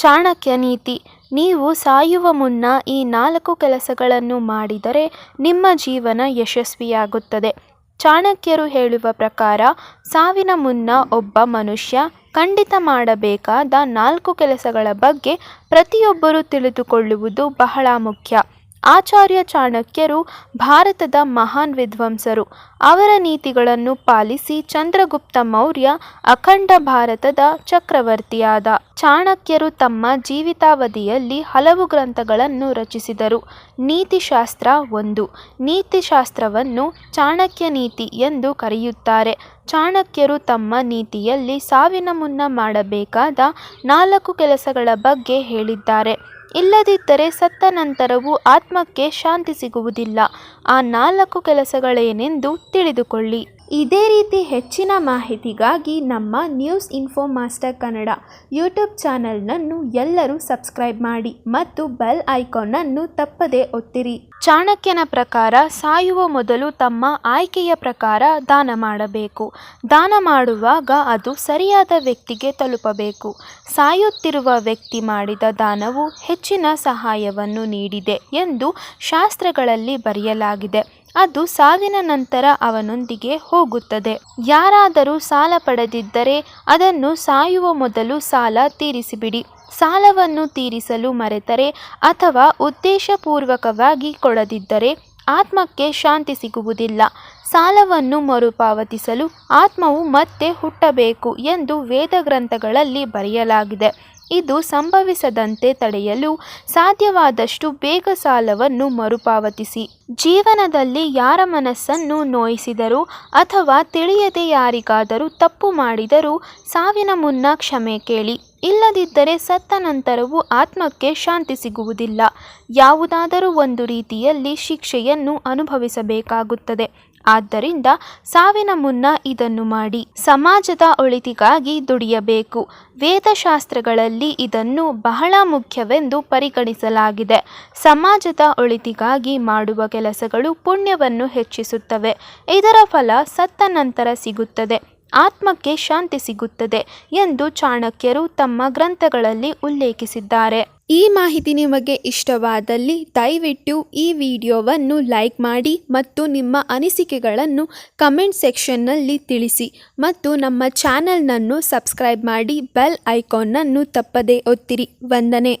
ಚಾಣಕ್ಯ ನೀತಿ. ನೀವು ಸಾಯುವ ಮುನ್ನ ಈ ನಾಲ್ಕು ಕೆಲಸಗಳನ್ನು ಮಾಡಿದರೆ ನಿಮ್ಮ ಜೀವನ ಯಶಸ್ವಿಯಾಗುತ್ತದೆ. ಚಾಣಕ್ಯರು ಹೇಳುವ ಪ್ರಕಾರ, ಸಾವಿನ ಮುನ್ನ ಒಬ್ಬ ಮನುಷ್ಯ ಖಂಡಿತ ಮಾಡಬೇಕಾದ ನಾಲ್ಕು ಕೆಲಸಗಳ ಬಗ್ಗೆ ಪ್ರತಿಯೊಬ್ಬರೂ ತಿಳಿದುಕೊಳ್ಳುವುದು ಬಹಳ ಮುಖ್ಯ. ಆಚಾರ್ಯ ಚಾಣಕ್ಯರು ಭಾರತದ ಮಹಾನ್ ವಿದ್ವಾಂಸರು. ಅವರ ನೀತಿಗಳನ್ನು ಪಾಲಿಸಿ ಚಂದ್ರಗುಪ್ತ ಮೌರ್ಯ ಅಖಂಡ ಭಾರತದ ಚಕ್ರವರ್ತಿಯಾದ. ಚಾಣಕ್ಯರು ತಮ್ಮ ಜೀವಿತಾವಧಿಯಲ್ಲಿ ಹಲವು ಗ್ರಂಥಗಳನ್ನು ರಚಿಸಿದರು. ನೀತಿಶಾಸ್ತ್ರ ಒಂದು. ನೀತಿಶಾಸ್ತ್ರವನ್ನು ಚಾಣಕ್ಯ ನೀತಿ ಎಂದು ಕರೆಯುತ್ತಾರೆ. ಚಾಣಕ್ಯರು ತಮ್ಮ ನೀತಿಯಲ್ಲಿ ಸಾವಿನ ಮುನ್ನ ಮಾಡಬೇಕಾದ ನಾಲ್ಕು ಕೆಲಸಗಳ ಬಗ್ಗೆ ಹೇಳಿದ್ದಾರೆ. ಇಲ್ಲದಿದ್ದರೆ ಸತ್ತ ನಂತರವೂ ಆತ್ಮಕ್ಕೆ ಶಾಂತಿ ಸಿಗುವುದಿಲ್ಲ. ಆ ನಾಲ್ಕು ಕೆಲಸಗಳೇನೆಂದು ತಿಳಿದುಕೊಳ್ಳಿ. ಇದೇ ರೀತಿ ಹೆಚ್ಚಿನ ಮಾಹಿತಿಗಾಗಿ ನಮ್ಮ news info master Kannada YouTube ಚಾನಲ್ನನ್ನು ಎಲ್ಲರೂ ಸಬ್ಸ್ಕ್ರೈಬ್ ಮಾಡಿ ಮತ್ತು ಬೆಲ್ ಐಕಾನನ್ನು ತಪ್ಪದೇ ಒತ್ತಿರಿ. ಚಾಣಕ್ಯನ ಪ್ರಕಾರ ಸಾಯುವ ಮೊದಲು ತಮ್ಮ ಆಯ್ಕೆಯ ಪ್ರಕಾರ ದಾನ ಮಾಡಬೇಕು. ದಾನ ಮಾಡುವಾಗ ಅದು ಸರಿಯಾದ ವ್ಯಕ್ತಿಗೆ ತಲುಪಬೇಕು. ಸಾಯುತ್ತಿರುವ ವ್ಯಕ್ತಿ ಮಾಡಿದ ದಾನವು ಹೆಚ್ಚಿನ ಸಹಾಯವನ್ನು ನೀಡಿದೆ ಎಂದು ಶಾಸ್ತ್ರಗಳಲ್ಲಿ ಬರೆಯಲಾಗಿದೆ. ಅದು ಸಾವಿನ ನಂತರ ಅವನೊಂದಿಗೆ ಹೋಗುತ್ತದೆ. ಯಾರಾದರೂ ಸಾಲ ಪಡೆದಿದ್ದರೆ ಅದನ್ನು ಸಾಯುವ ಮೊದಲು ಸಾಲ ತೀರಿಸಿಬಿಡಿ. ಸಾಲವನ್ನು ತೀರಿಸಲು ಮರೆತರೆ ಅಥವಾ ಉದ್ದೇಶಪೂರ್ವಕವಾಗಿ ಕೊಡದಿದ್ದರೆ ಆತ್ಮಕ್ಕೆ ಶಾಂತಿ ಸಿಗುವುದಿಲ್ಲ. ಸಾಲವನ್ನು ಮರುಪಾವತಿಸಲು ಆತ್ಮವು ಮತ್ತೆ ಹುಟ್ಟಬೇಕು ಎಂದು ವೇದ ಗ್ರಂಥಗಳಲ್ಲಿ ಬರೆಯಲಾಗಿದೆ. ಇದು ಸಂಭವಿಸದಂತೆ ತಡೆಯಲು ಸಾಧ್ಯವಾದಷ್ಟು ಬೇಗ ಸಾಲವನ್ನು ಮರುಪಾವತಿಸಿ. ಜೀವನದಲ್ಲಿ ಯಾರ ಮನಸ್ಸನ್ನು ನೋಯಿಸಿದರೂ ಅಥವಾ ತಿಳಿಯದೆ ಯಾರಿಗಾದರೂ ತಪ್ಪು ಮಾಡಿದರೂ ಸಾವಿನ ಮುನ್ನ ಕ್ಷಮೆ ಕೇಳಿ. ಇಲ್ಲದಿದ್ದರೆ ಸತ್ತ ನಂತರವೂ ಆತ್ಮಕ್ಕೆ ಶಾಂತಿ ಸಿಗುವುದಿಲ್ಲ. ಯಾವುದಾದರೂ ಒಂದು ರೀತಿಯಲ್ಲಿ ಶಿಕ್ಷೆಯನ್ನು ಅನುಭವಿಸಬೇಕಾಗುತ್ತದೆ. ಆದ್ದರಿಂದ ಸಾವಿನ ಮುನ್ನ ಇದನ್ನು ಮಾಡಿ ಸಮಾಜದ ಒಳಿತಿಗಾಗಿ ದುಡಿಯಬೇಕು. ವೇದಶಾಸ್ತ್ರಗಳಲ್ಲಿ ಇದನ್ನು ಬಹಳ ಮುಖ್ಯವೆಂದು ಪರಿಗಣಿಸಲಾಗಿದೆ. ಸಮಾಜದ ಒಳಿತಿಗಾಗಿ ಮಾಡುವ ಕೆಲಸಗಳು ಪುಣ್ಯವನ್ನು ಹೆಚ್ಚಿಸುತ್ತವೆ. ಇದರ ಫಲ ಸತ್ತ ನಂತರ ಸಿಗುತ್ತದೆ. ಆತ್ಮಕ್ಕೆ ಶಾಂತಿ ಸಿಗುತ್ತದೆ ಎಂದು ಚಾಣಕ್ಯರು ತಮ್ಮ ಗ್ರಂಥಗಳಲ್ಲಿ ಉಲ್ಲೇಖಿಸಿದ್ದಾರೆ. ಈ ಮಾಹಿತಿ ನಿಮಗೆ ಇಷ್ಟವಾದಲ್ಲಿ ದಯವಿಟ್ಟು ಈ ವಿಡಿಯೋವನ್ನು ಲೈಕ್ ಮಾಡಿ ಮತ್ತು ನಿಮ್ಮ ಅನಿಸಿಕೆಗಳನ್ನು ಕಮೆಂಟ್ ಸೆಕ್ಷನ್ನಲ್ಲಿ ತಿಳಿಸಿ ಮತ್ತು ನಮ್ಮ ಚಾನಲ್ನನ್ನು ಸಬ್ಸ್ಕ್ರೈಬ್ ಮಾಡಿ ಬೆಲ್ ಐಕಾನ್ನನ್ನು ತಪ್ಪದೇ ಒತ್ತಿರಿ. ವಂದನೆ.